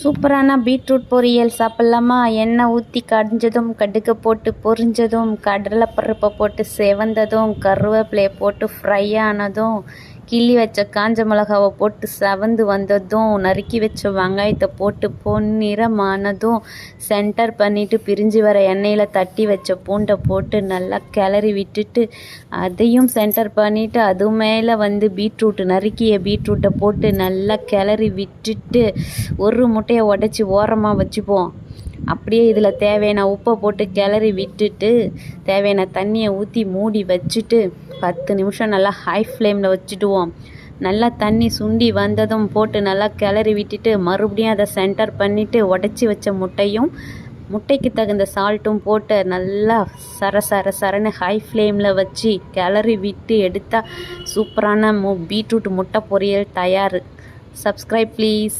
சூப்பரான பீட்ரூட் பொரியல் சாப்பிட்லாமா? எண்ணெய் ஊற்றி கடிஞ்சதும் கடுகு போட்டு பொரிஞ்சதும் கடலைப்பருப்பை போட்டு செவந்ததும் கருவேப்பிலையை போட்டு ஃப்ரை ஆனதும் கிள்ளி வச்ச காஞ்ச மிளகாவை போட்டு செவந்து வந்ததும் நறுக்கி வச்ச வெங்காயத்தை போட்டு பொன்னிறமானதும் சென்டர் பண்ணிவிட்டு பிரிஞ்சு வர எண்ணெயில் தட்டி வச்ச பூண்டை போட்டு நல்லா கிளறி விட்டுட்டு அதையும் சென்டர் பண்ணிவிட்டு அது மேலே வந்து பீட்ரூட்டு நறுக்கிய பீட்ரூட்டை போட்டு நல்லா கிளறி விட்டுட்டு ஒரு முட்டையை உடச்சி ஓரமாக வச்சுப்போம். அப்படியே இதில் தேவையான உப்பை போட்டு கிளறி விட்டுட்டு தேவையான தண்ணியை ஊற்றி மூடி வச்சுட்டு பத்து நிமிஷம் நல்லா ஹை ஃப்ளேமில் வச்சுடுவோம். நல்லா தண்ணி சுண்டி வந்ததும் போட்டு நல்லா கிளறி விட்டுட்டு மறுபடியும் அதை சென்டர் பண்ணிவிட்டு உடச்சி வச்ச முட்டையும் முட்டைக்கு தகுந்த சால்ட்டும் போட்டு நல்லா சர சர சரன்னு ஹை ஃப்ளேமில் வச்சு கிளறி விட்டு எடுத்தால் சூப்பரான மு பீட்ரூட் முட்டை பொரியல் தயார். Subscribe please